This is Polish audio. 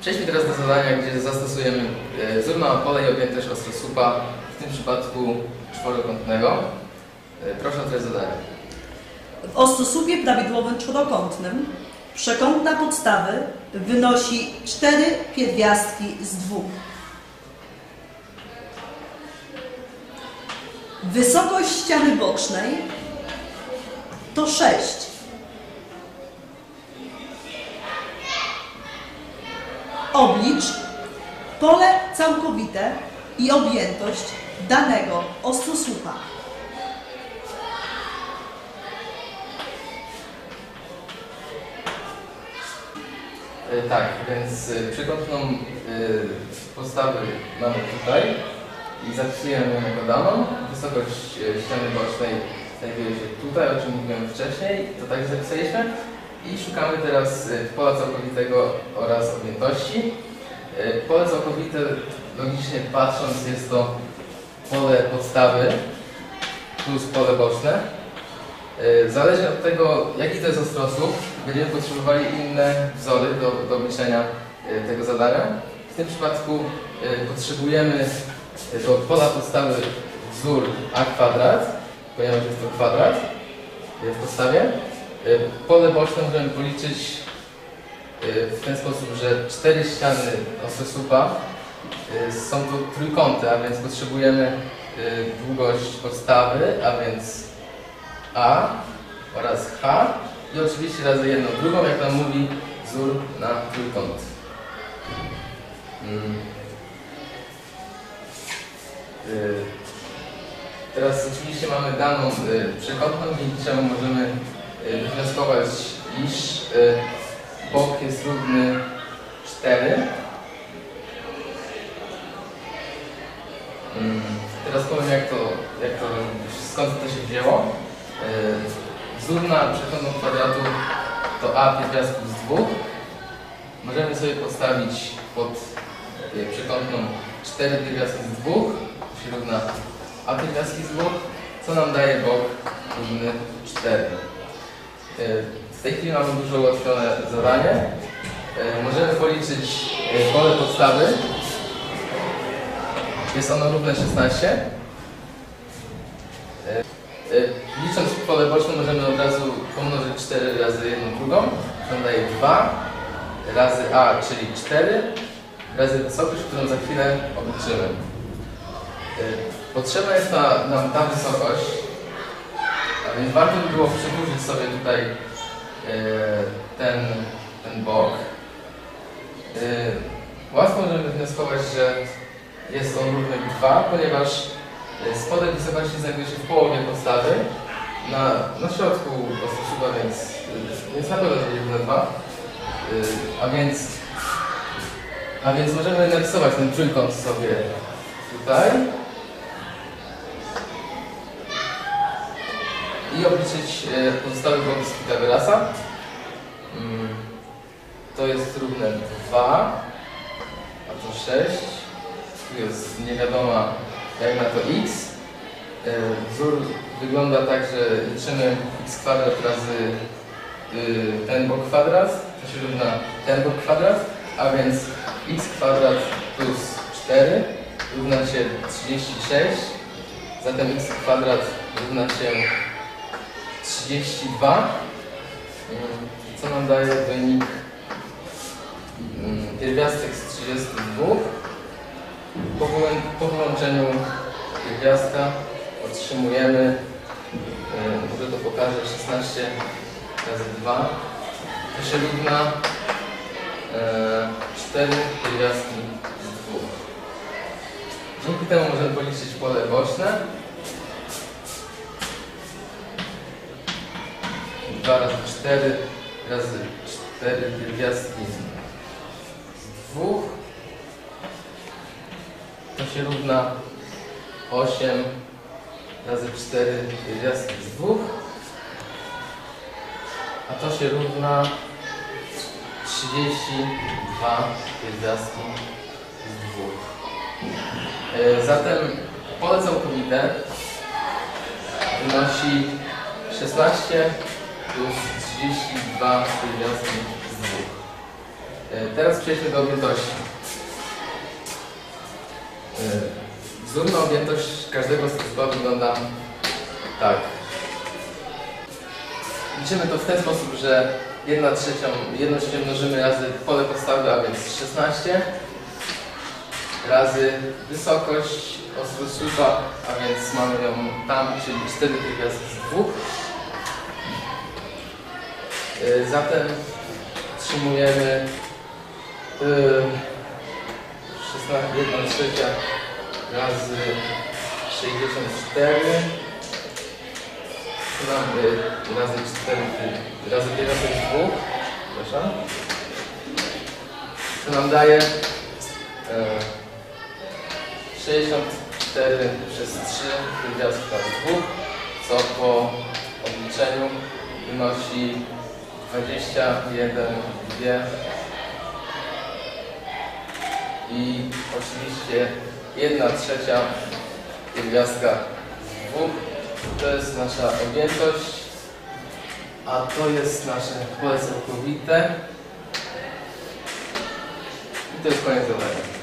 Przejdźmy teraz do zadania, gdzie zastosujemy e, wzór na pole i objętość ostrosłupa, w tym przypadku czworokątnego. E, Proszę o treść zadania. W ostrosłupie prawidłowym czworokątnym przekątna podstawy wynosi 4 pierwiastki z dwóch. Wysokość ściany bocznej to 6. Oblicz pole całkowite i objętość danego ostrosłupa. E, Tak, więc e, przekątną e, podstawy mamy tutaj i zapisujemy ją jako daną. Wysokość ściany bocznej znajduje się tutaj, o czym mówiłem wcześniej, to także zapisaliśmy. I szukamy teraz e, pola całkowitego oraz objętości. E, Pole całkowite, logicznie patrząc, jest to pole podstawy plus pole boczne. E, Zależnie od tego, jaki to jest ostrosłup, będziemy potrzebowali inne wzory do, do e, tego zadania. W tym przypadku potrzebujemy do pola podstawy wzór a kwadrat, ponieważ jest to kwadrat w podstawie. E, Pole boczne możemy policzyć e, w ten sposób, że cztery ściany ostrosłupa e, są to trójkąty, a więc potrzebujemy długość podstawy, a więc a oraz H i oczywiście razy jedną drugą, jak nam mówi wzór na trójkąt. Mm. Teraz oczywiście mamy daną przekątną, dzięki czemu możemy wnioskować, iż y, bok jest równy 4. Mm, Teraz powiem jak to, jak to, skąd to się wzięło. Yy, Wzór na przekątną kwadratu to a pierwiastków z dwóch. Możemy sobie postawić pod yy, przekątną 4 pierwiastki z dwóch, to się równa a pierwiastki z dwóch, co nam daje bok równy 4. Yy, W tej chwili mamy dużo ułatwione zadanie. Yy, Możemy policzyć yy, pole podstawy. Jest ono równe 16. Y, Licząc pole boczne możemy od razu pomnożyć 4 razy jedną drugą. To daje 2 razy a, czyli 4 razy wysokość, którą za chwilę obliczymy. Potrzebna jest nam ta wysokość, a więc warto by było przedłużyć sobie tutaj y, ten, ten bok. Y, Łatwo możemy wnioskować, że jest on równy 2, ponieważ y, spodek wysokości znajduje się w połowie podstawy, na, na środku ostroszuba, więc, więc na pewno będzie równe 2. Y, A więc, a więc możemy narysować ten trójkąt sobie tutaj i obliczyć y, pozostałe bloki z Pitagorasa. Mm, To jest równe 2, a to 6 tu jest niewiadoma jak na to x. E, Wzór wygląda tak, że liczymy x kwadrat razy y, ten bok kwadrat, to się równa ten bok kwadrat, a więc x kwadrat plus 4 równa się 36, zatem x kwadrat równa się 32, mm, co nam daje wynik pierwiastek z 32. Po, wyłączeniu pierwiastka otrzymujemy, może to pokażę, 16 razy 2, to się równa yy, 4 pierwiastki z 2. Dzięki temu możemy policzyć pole boczne. 2 razy 4 razy 4 pierwiastki. Z 2 to się równa 8 razy 4 pierwiastki. Z 2 a to się równa 32 pierwiastki z 2 E, Zatem pole całkowite wynosi 16 plus 32 pierwiastki z 2 E, Teraz przejdźmy do objętości. E, Wzór na objętość każdego z tych wygląda tak. Liczymy to w ten sposób, że 1 trzecią, 1 trzecią mnożymy razy pole podstawy, a więc 16, razy wysokość ostru słupa, a więc mamy ją tam, czyli 4 pierwiastki z 2. Y, Zatem otrzymujemy y, 16, 1 trzecia razy 64 tu nam y, razy 4 y, razy pierwiastek z 2 przepraszam. To nam daje y, 64 przez 3 pierwiastka z 2 co po obliczeniu wynosi 21, 2 i oczywiście 1 trzecia pierwiastka z 2 to jest nasza objętość a to jest nasze pole całkowite i to jest koniec zadania.